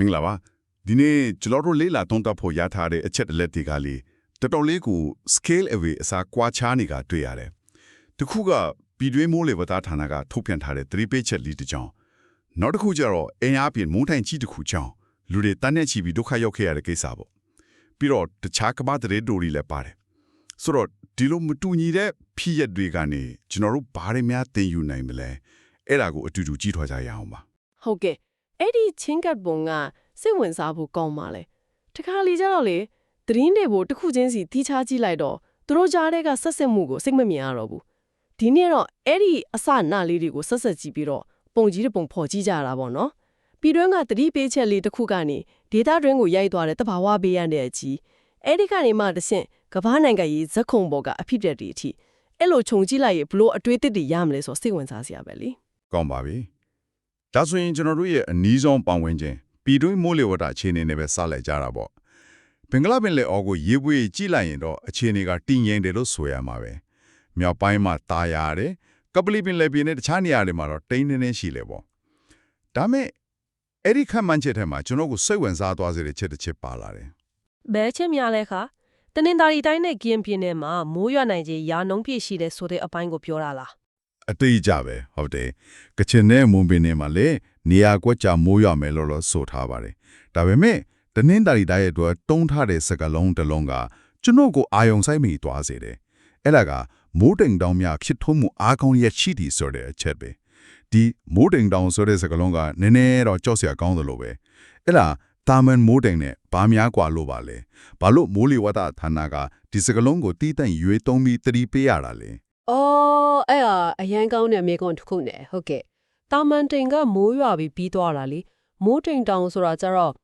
မင်္ဂလာပါဒီနေ့ကျွန်တော်တို့လေးလာသုံးသပ်ဖို့ရထားတဲ့အချက်အလက်တွေကလေတော်တော်လေးကို scale away အစားကွာခြားနေတာတွေ့ရတယ်တစ်ခုကပြည်တွင်းမိုးလေဝသဌာနကထုတ်ပြန်ထားတဲ့သတိပေးချက်လေးတစ်ကြောင်းနောက်တစ်ခုကျတော့အင်အားပြင်မုန်တိုင်းကြီးတစ်ခုကြောင်းလူတွေတန်းနဲ့ချီပြီးဒုက္ခရောက်ခဲ့ရတဲ့ကိစ္စပေါ့ပြီးတော့တခြားကမ္ဘာတရေဒိုတွေလည်းပါတယ်ဆိုတော့ဒီလိုမတူညီတဲ့ဖြစ်ရက်တွေကနေကျွန်တော်တို့ဘာတွေများသင်ယူနိုင်မလဲအဲ့ဒါကိုအတူတူကြည့်ထွားကြရအောင်ပါဟုတ်ကဲ့ အဲ့ဒီချင်းကတ်ပုံကစိတ်ဝင်စားဖို့ကောင်းပါလေတခါလေကျတော့လေသတင်းတွေကိုတစ်ခုချင်းစီတီးခြားကြည့်လိုက်တော့သူတို့ကြားတဲ့ကဆက်ဆက်မှုကိုစိတ်မမြင်ရတော့ဘူးဒီနေ့တော့အဲ့ဒီအစနာလေးတွေကိုဆက်ဆက်ကြည့်ပြီးတော့ပုံကြီးတစ်ပုံဖော်ကြည့်ကြတာပေါ့နော်ပြီးတော့ကသတိပေးချက်လေးတစ်ခုကနေဒေတာတွင်းကိုရိုက်သွားတဲ့တဘာဝပေးရတဲ့အကြီးအဲ့ဒီကနေမှတဆင့်ကမ္ဘာနိုင်ငံရေးဇက်ခုံပေါ်ကအဖြစ်ပြက်တွေအထိအဲ့လိုခြုံကြည့်လိုက်ရင်ဘလို့အတွေးတစ်တွေရမလဲဆိုစိတ်ဝင်စားစရာပဲလေကောင်းပါပြီ။ ဒါဆိုရင်ကျွန်တော်တို့ရဲ့အနီးဆုံးပတ်ဝန်းကျင်ပြည်တွင်းမိုးလေဝသအခြေအနေနဲ့ပဲစလိုက်ကြတာပေါ့။ဘင်္ဂလားပင်လယ်အော်ကိုရေပွေးကြည့်လိုက်ရင်တော့အခြေအနေကတည်ငြိမ်တယ်လို့ဆိုရမှာပဲ။မြောက်ပိုင်းမှာတာယာတယ်။ကပလီပင်လယ်ပြင်နဲ့တခြားနေရာတွေမှာတော့တိန်းနေနေရှိလေပေါ့။ဒါမဲ့အဲ့ဒီခက်မှန်းချက်ထဲမှာကျွန်တော်ကိုစိတ်ဝင်စားသွားစေတဲ့ချက်တစ်ချက်ပါလာတယ်ဘဲချင်းများလဲခါတနင်္သာရီတိုင်းနဲ့ကရင်ပြည်နယ်မှာမိုးရွာနိုင်ခြေရာနှုန်းပြည့်ရှိတဲ့ဆိုတဲ့အပိုင်းကိုပြောတာလား။ အတိအကျပဲဟုတ်တယ်။ကချင်နဲ့မွန်ပင်နယ်မှာလည်းနေရာကွက်ကြမိုးရွာမယ်လို့လို့ဆိုထားပါတယ်။ဒါပေမဲ့တနင်္သာရီတိုင်းရဲ့အတွက်တုံးထားတဲ့စကလုံးတစ်လုံးကကျွန်တော်ကိုအာယုံဆိုင်မိသွားစေတယ်။အဲ့ဒါကမိုးတိမ်တောင်များဖြစ်ထွန်းမှုအားကောင်းရဲ့ရှိတီဆိုတဲ့အချက်ပဲ။ဒီမိုးတိမ်တောင်ဆိုတဲ့စကလုံးကနည်းနည်းတော့ကြောက်စရာကောင်းတယ်လို့ပဲ။အဲ့ဒါတာမန်မိုးတိမ်နဲ့ဘာများกว่าလို့ပါလဲ။ဘာလို့မိုးလေဝသဌာနကဒီစကလုံးကိုတီးတန့်ရွေးသုံးပြီးသတိပေးရတာလဲ ။ အော်အဲ့ဟာအရန်ကောင်းတဲ့မေကွန်တစ်ခုနဲ့ဟုတ်ကဲ့။တာမန်တိန်ကမိုးရွာပြီးပြီးသွားတာလေ။မိုးတိန်တောင်ဆိုတာကျတော့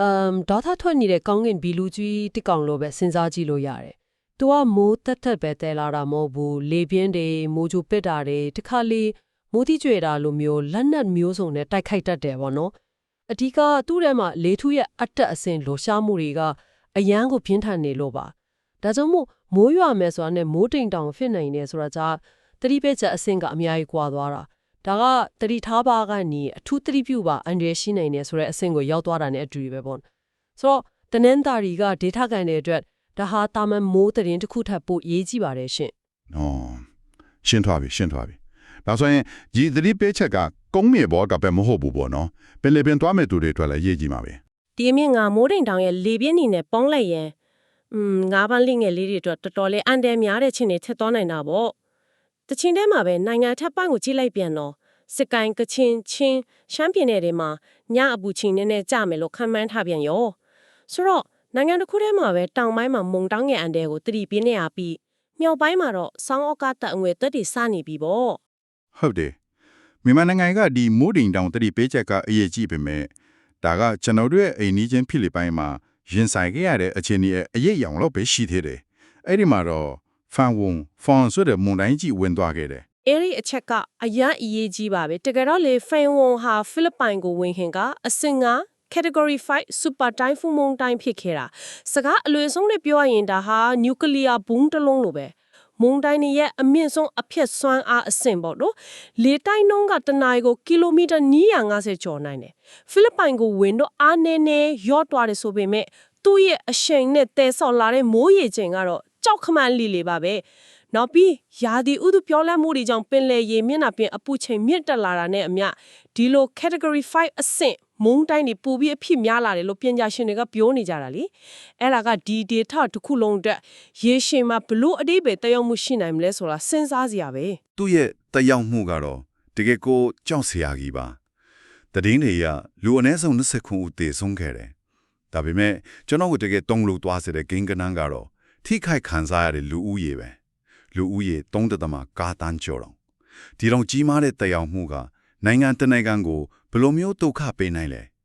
အမ်ဒေါသထွက်နေတဲ့ကောင်းကင်ဘီလူကြီးတစ်ကောင်လိုပဲစဉ်းစားကြည့်လို့ရတယ်။ तू ကမိုးတက်တက်ပဲတဲလာတာမဟုတ်ဘူး။လေပြင်းတွေမိုးချိုပစ်တာတွေတစ်ခါလေမိုးတိကျွေတာလိုမျိုးလက်နက်မျိုးစုံနဲ့တိုက်ခိုက်တတ်တယ်ပေါ့နော်။အဓိကသူ့ထဲမှာလေထုရဲ့အတက်အဆင်လိုရှားမှုတွေကအရန်ကိုပြင်းထန်နေလို့ပါ။ ဒါကြောင့်မို့မိုးရွာမယ်ဆိုတာနဲ့မိုးတိမ်တောင်ဖြစ်နိုင်တယ်ဆိုတာကြသတိပေးချက်အဆင့်ကအများကြီးကွာသွားတာဒါကသတိထားပါကနေအထူးသတိပြုပါအန်ရရှိနိုင်တယ်ဆိုတဲ့အဆင့်ကိုရောက်သွားတာနဲ့အတူတူပဲပေါ့ဆိုတော့တနင်္သာရီကဒေတာကန်တဲ့အတွက်ဒါဟာတာမန်မိုးတရင်တစ်ခုထပ်ပို့ရေးကြည့်ပါတယ်ရှင်။အော်ရှင်းသွားပြီရှင်းသွားပြီ။ဒါဆိုရင်ဒီသတိပေးချက်ကကုန်းမြေဘောကပဲမဟုတ်ဘူးပေါ့နော်။ပင်လေပင်သွားမဲ့သူတွေအတွက်လည်းရေးကြည့်ပါပဲဒီအမြင့်ငါမိုးတိမ်တောင်ရဲ့လေပြင်းနေနဲ့ပေါင်းလိုက်ရင် อืมငါးပန်းလိငယ်လေးတွေအတွက်တော်တော်လေးအန်တယ်များတဲ့ချင်းတွေထက်သွားနိုင်တာပေါ့တချင်းထဲမှာပဲနိုင်ငံထပ်ပိုင်းကိုကြည့်လိုက်ပြန်တော့စစ်ကိုင်းကချင်ချင်းရှမ်းပြည်နယ်တွေမှာညအပူချင်းနဲ့နဲ့ကြမယ်လို့ခံမှန်းထားပြန်ရောဆိုတော့နိုင်ငံတစ်ခုထဲမှာပဲတောင်ပိုင်းမှာမုန်တောင်းငယ်အန်တယ်ကိုတတိပြင်းနေရပြီးမြောက်ပိုင်းမှာတော့ဆောင်းဩကာတက်အငွေတက်တွေစနေပြီပေါ့။ဟုတ်တယ်။မြန်မာနိုင်ငံကဒီမိုးတိမ်တောင်သတိပေးချက်ကအရေးကြီးပေမဲ့ဒါကကျွန်တော်တို့ရဲ့အိမ်နီးချင်းဖြစ်လိပိုင်းမှာ ရင်ဆိုင်ခဲ့ရတဲ့အခြေအနေရဲ့အရေးအယောင်လို့ပဲရှိသေးတယ်။အဲ့ဒီမှာတော့ဖန်ဝုံဖွန်ဆိုတဲ့မွန်တိုင်းကြီးဝင်သွားခဲ့တယ်အဲ့ဒီအချက်ကအရန်အရေးကြီးပါပဲတကယ်တော့လေဖိန်ဝွန်ဟာဖိလစ်ပိုင်ကိုဝင်ခင်ကအစင်က category 5 super typhoon မုန်တိုင်းဖြစ်ခဲ့တာစကားအလွယ်ဆုံးနဲ့ပြောရရင်ဒါဟာ nuclear boom တစ်လုံးလိုပဲ မုန်တိုင်းတွေရဲ့အမြင့်ဆုံးအဖြတ်စွမ်းအားအဆင့်ပေါ့နော်လေတိုင်းနှုန်းကတနအီကိုကီလိုမီတာ950ကျော်နိုင်တယ်ဖိလစ်ပိုင်ကိုဝင်တော့အားနည်းနည်းရော့သွားတယ်ဆိုပေမဲ့သူ့ရဲ့အရှိန်နဲ့တဲဆော်လာတဲ့မိုးရေချိန်ကတော့ကြောက်ခမန်းလီလေပါပဲနောက်ပြီးယာဒီဥဒုပြောလတ်မှုတွေကြောင့်ပင်လယ်ရေမျက်နှာပြင်အပူချိန်မြင့်တက်လာတာနဲ့အမျှဒီလို category 5အဆင့် မုန်းတိုင်းတွေပူပြီးအဖြစ်များလာတယ်လို့ပညာရှင်တွေကပြောနေကြတာလေအဲ့ဒါကဒီ data တစ်ခုလုံးအတွက်ရေရှည်မှာဘလို့အတိပယ်တက်ရောက်မှုရှိနိုင်မလဲဆိုတာစဉ်းစားစရာပဲ။သူ့ရဲ့တက်ရောက်မှုကတော့တကယ်ကိုကြောက်စရာကြီးပါ။တည်င်းတွေကလူအနည်းဆုံး20ခုဦးတည်ဆုံးခဲ့တယ်။ဒါပေမဲ့ကျွန်တော်တို့တကယ်တုံးလို့သွားစေတဲ့ဂိမ်းကနန်းကတော့ထိခိုက်ခံစားရတဲ့လူဦးရေပဲ။လူဦးရေ3တသမကာတန်းကျော်တော့ဒီတော့ကြီးမားတဲ့တက်ရောက်မှုကနိုင်ငံတစ်နိုင်ငံကိုဘယ်လိုမျိုးဒုက္ခပေးနိုင်လဲ။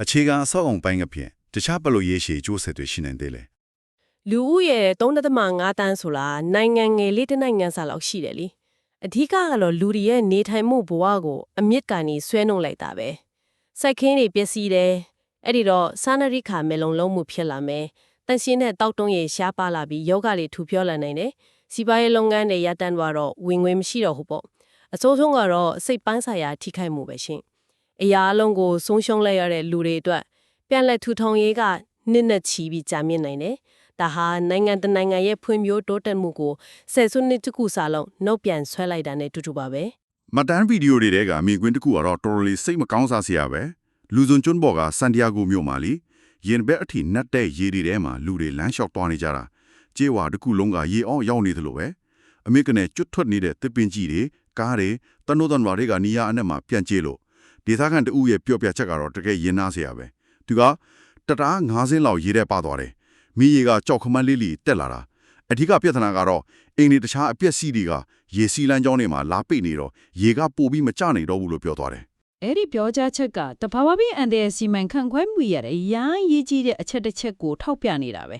အခြေခံအဆောက်အုံပိုင်းကဖြင့်တခြားဘယ်လိုရေးရှည်ကျိုးဆက်တွေရှိနိုင်သေးလဲလူဦးရေ3.5တန်းဆိုလားနိုင်ငံငယ်လေးတစ်နိုင်ငံစာလောက်ရှိတယ်လीအဓိကကတော့လူတွေရဲ့နေထိုင်မှုဘဝကိုအမြင့်ကနေဆွဲနှုတ်လိုက်တာပဲစိုက်ခင်းတွေပျက်စီးတယ်အဲ့ဒီတော့စာနရိခါမေလုံလုံးမှုဖြစ်လာမယ်တန်ရှင်းတဲ့တောက်တုံးရေရှားပါလာပြီးယောဂတွေထူပြောလာနိုင်တယ်စီးပွားရေးလုပ်ငန်းတွေရပ်တန့်သွားတော့ဝင်ငွေမရှိတော့ဘူးပေါ့အစိုးဆုံးကတော့စိတ်ပန်းဆိုင်ရာထိခိုက်မှုပဲရှင် အရာအလုံးကိုဆုံးရှုံးလိုက်ရတဲ့လူတွေအတွက်ပြန်လက်ထူထောင်ရေးကနှစ်နဲ့ချီပြီးကြာမြင့်နိုင်တယ်။ဒါဟာနိုင်ငံတစ်နိုင်ငံရဲ့ဖွံ့ဖြိုးတိုးတက်မှုကိုဆယ်စုနှစ်တစ်ခုစာလုံးနှုတ်ပြန်ဆွဲလိုက်တာနဲ့တူတူပါပဲ။မှတ်တမ်းဗီဒီယိုတွေထဲကမိကွင်းတစ်ခုကတော့တော်တော်လေးစိတ်မကောင်းစားစရာပဲလူစွန်ကျွန်းဘော်ကဆန်တီယာဂိုမြို့မှာလီရင်ဘက်အထိနတ်တဲ့ရေတွေထဲမှာလူတွေလမ်းလျှောက်သွားနေကြတာကြေးဝါတစ်ခုလုံးကရေအောင်ရောက်နေသလိုပဲအမေကနေကျွတ်ထွက်နေတဲ့တစ်ပင်ကြီးတွေကားတွေတနိုးတန်ဝါတွေကနီးယာအနက်မှာပြန့်ကျဲလို့ ဒေသခံတဦးရဲ့ပြော့ပြချက်ကတော့တကယ်ရင်နာစရာပဲသူကတတား၅စင်းလောက်ရေထဲပါသွားတယ်မိရေကကြောက်ခမန်းလေးလီတက်လာတာအဓိကပြဿနာကတော့အင်းဒီတခြားအပြက်စီးတွေကရေစီလန်းကြောင်းတွေမှာလာပိတ်နေတော့ရေကပိုပြီးမကျနိုင်တော့ဘူးလို့ပြောသွားတယ်အဲ့ဒီပြောကြားချက်ကတဘာဝပြင်းအန်တဲ့စီမံခန့်ခွဲမှုရတဲ့ရန်ရေးကြီးတဲ့အချက်တစ်ချက်ကိုထောက်ပြနေတာပဲ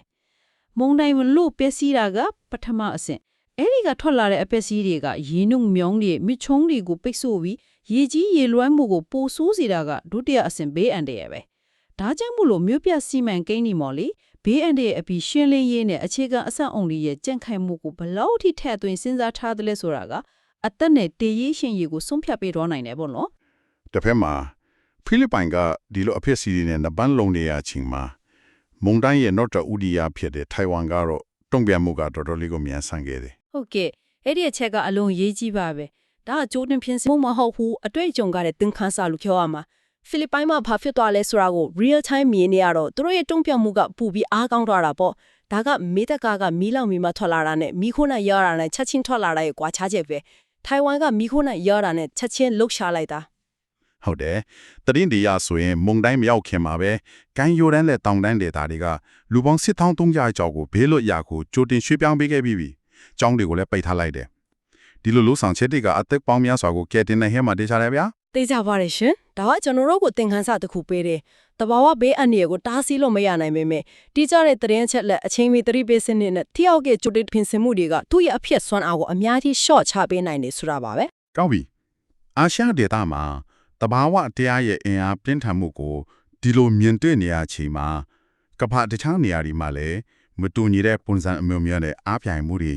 မုံတိုင်းလို့ပျက်စီးတာကပထမအဆင့်အဲ့ဒီကထွက်လာတဲ့အပျက်စီးတွေကရေနုမြောင်းတွေမြချုံးတွေကိုပိတ်ဆို့ပြီး ရေကြီးရေလွှမ်းမှုကိုပိုဆိုးစေတာကဒုတိယအဆင့်ဘေးအန္တရာယ်ပဲဒါကြောင့်မို့လို့မြို့ပြစီမံကိန်းဒီမော်လီဘေးအန္တရာယ်အပြီးရှင်းလင်းရေးနဲ့အခြေခံအဆက်အုံတွေရဲ့ကြန့်ခိုင်မှုကိုဘယ်လောက်ထိထည့်သွင်းစဉ်းစားထားသလဲဆိုတာကအသက်နဲ့တည်ရေးရှင်ရေးကိုဆုံးဖြတ်ပေးတော့နိုင်တယ်ပေါ့နော်တစ်ဖက်မှာဖိလစ်ပိုင်ကဒီလိုအဖြစ်စီတွေနဲ့နပန်းလုံးနေရချင်းမှာမုန်တိုင်းရဲ့နောက်တဥဒီယာဖြစ်တဲ့ထိုင်ဝမ်ကတော့တုံ့ပြန်မှုကတော်တော်လေးကိုမြန်ဆန်ခဲ့တယ်ဟုတ်ကဲ့အဲ့ဒီအချက်ကအလုံးရေးကြီးပါပဲ ဒါကဂျိုဒန်ဖြင်းစမမဟုတ်ဘူးအတွေ့အကြုံကလည်းသင်ခန်းစာလို့ပြောရမှာဖိလစ်ပိုင်မှာဘာဖြစ်သွားလဲဆိုတာကို real time မြင်နေရတော့သူတို့ရဲ့တုံ့ပြန်မှုကပူပြီးအားကောင်းသွားတာပေါ့ဒါကမေတကာကမီးလောင်မီမှာထွက်လာတာနဲ့မီးခိုးနဲ့ရောတာနဲ့ချက်ချင်းထွက်လာတဲ့ကွာခြားချက်ပဲထိုင်ဝမ်ကမီးခိုးနဲ့ရောတာနဲ့ချက်ချင်းလှုပ်ရှားလိုက်တာဟုတ်တယ်တရင်ဒီရဆိုရင်မုန်တိုင်းမရောက်ခင်မှာပဲကိုင်းယိုတန်းနဲ့တောင်တန်းဒေသတွေကလူပေါင်း7300ကျော်ကိုဘေးလွတ်ရာကိုကြိုတင်ရွှေ့ပြောင်းပေးခဲ့ပြီးပြီကျောင်းတွေကိုလည်းပိတ်ထားလိုက်တယ် ဒီလိုလို့ဆောင်ချက်တွေကအသက်ပေါင်းများစွာကိုကဲတင်တဲ့ဟဲမှာတေချာတယ်ဗျာသိကြပါရဲ့ရှင်ဒါကကျွန်တော်တို့ကိုသင်ခန်းစာတစ်ခုပေးတယ်တဘာဝဘေးအန္တရာယ်ကိုတားဆီးလို့မရနိုင်ပေမဲ့တိကျတဲ့သတင်းချက်လက်အချိန်မီသတိပေးစနစ်နဲ့ထိရောက်တဲ့ကြိုတင်ပြင်ဆင်မှုတွေကသူ့ရဲ့အဖြစ်စွမ်းအားကိုအများကြီး short ချပေးနိုင်တယ်ဆိုတာပါပဲကောင်းပြီအာရှဒေသမှာတဘာဝတရားရဲ့အင်အားပြင်းထန်မှုကိုဒီလိုမြင်တွေ့နေရချိန်မှာကမ္ဘာတခြားနေရာတွေမှာလည်းမတူညီတဲ့ပုံစံအမျိုးမျိုးနဲ့အားပြိုင်မှုတွေ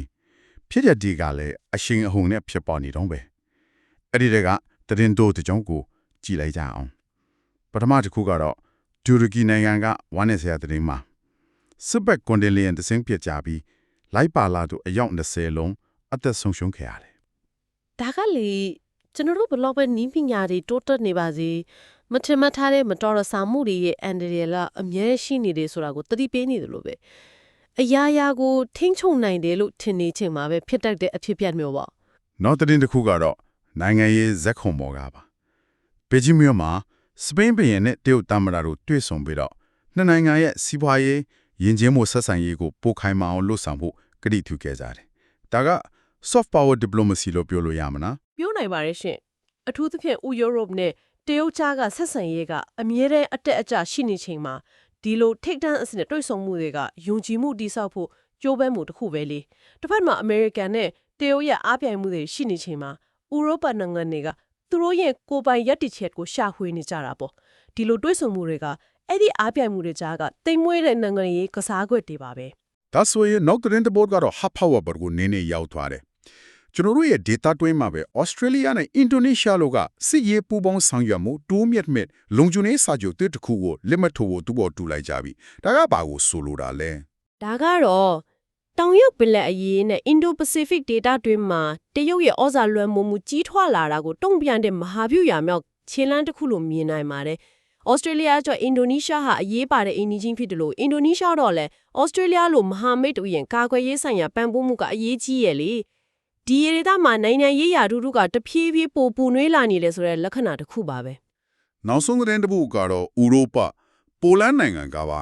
ဖြစ်တဲ့ဒီကလည်းအရှင်အဟုန်နဲ့ဖြစ်ပေါ်နေတော့ပဲအဲ့ဒီတကတရင်တို့တကြောင်ကိုကြည်လိုက်ကြအောင်ပထမတစ်ခုကတော့တူရကီနိုင်ငံကဝမ်းနေစရာတရင်မှာစစ်ဘက်ကွန်ဒလီယန်တစင်းပြစ်ကြပြီးလိုက်ပါလာသူအယောက်20လုံးအသက်ဆုံးရှုံးခဲ့ရတယ်ဒါကလေကျွန်တော်တို့ဘလောက်ပဲနီးပညာတွေတိုးတက်နေပါစေမထင်မှတ်ထားတဲ့မတော်ရဆာမှုတွေရဲ့အန်ဒရီလာအမြဲရှိနေတယ်ဆိုတာကိုသတိပေးနေတယ်လို့ပဲ အရာရာကိုထိမ့်ချုံနိုင်တယ်လို့ထင်နေချိန်မှာပဲဖြစ်တတ်တဲ့အဖြစ်ပြက်မျိုးပေါ့နောက်သတင်းတစ်ခုကတော့နိုင်ငံရေးဇက်ခုံပေါ်ကပါဘေဂျင်းမြို့မှာစပိန်ဘီယန်နဲ့တရုတ်တမရာတို့တွေ့ဆုံပြီးတော့နှစ်နိုင်ငံရဲ့စီးပွားရေးယဉ်ကျေးမှုဆက်ဆံရေးကိုပိုခိုင်မာအောင်လှုပ်ဆောင်ဖို့ကတိပြုခဲ့ကြတယ်ဒါက soft power diplomacy လို့ပြောလို့ရမလားပြောနိုင်ပါတယ်ရှင်အထူးသဖြင့်ဥရောပနဲ့တရုတ်ကြားကဆက်ဆံရေးကအမြဲတမ်းအတက်အကျရှိနေချိန်မှာ ဒီလိုထိတ်တန့်အစနဲ့တွေ့ဆုံမှုတွေကယုံကြည်မှုတိဆောက်ဖို့ကြိုးပမ်းမှုတစ်ခုပဲလေတစ်ဖက်မှာအမေရိကန်နဲ့တရုတ်ရဲ့အားပြိုင်မှုတွေရှိနေချိန်မှာဥရောပနိုင်ငံတွေကသူတို့ရဲ့ကိုယ်ပိုင်ရည်တည်ချက်ကိုရှာဖွေနေကြတာပေါ့ဒီလိုတွေ့ဆုံမှုတွေကအဲ့ဒီအားပြိုင်မှုတွေကြားကတိမ်မွေးတဲ့နိုင်ငံရေးကစားကွက်တွေပါပဲဒါဆိုရင်နောက်သတင်းတစ်ပုဒ်ကတော့ hub power ဘက်ကိုနည်းနည်းရောက်သွားတယ် ကျွန်တော်တို့ရဲ့ data တွင်းမှာပဲ Australia နဲ့ Indonesia လို့ကစစ်ရေးပူးပေါင်းဆောင်ရွက်မှုတိုးမြင့်မဲ့လုံခြုံရေးစာချုပ်တစ်ခုကိုလက်မှတ်ထိုးဖို့သူ့ပေါ်တူလိုက်ကြပြီဒါကဘာကိုဆိုလိုတာလဲဒါကတော့တောင်ရုပ်ပင်လယ်အရေးနဲ့ Indo-Pacific Data တွင်းမှာတရုတ်ရဲ့ဩဇာလွှမ်းမိုးမှုကြီးထွားလာတာကိုတုံ့ပြန်တဲ့မဟာဗျူရာမြောက်ခြေလှမ်းတစ်ခုလို့မြင်နိုင်ပါတယ်။ Australia ကျော် Indonesia ဟာအရေးပါတဲ့အိမ်နီးချင်းဖြစ်တယ်လို့ Indonesia တော့လည်း Australia လို့မဟာမိတ်တို့ရဲ့ကာကွယ်ရေးဆိုင်ရာပံ့ပိုးမှုကအရေးကြီးရဲ့လေ။ ဒီရေဒေသမှာနိုင်ငံရေးရာထူးထူးကတဖြည်းဖြည်းပိုပူနွေးလာနေတယ်ဆိုတဲ့လက္ခဏာတစ်ခုပါပဲ။နောက်ဆုံးသတင်းတစ်ပုဒ်ကတော့ဥရောပပိုလန်နိုင်ငံကပါ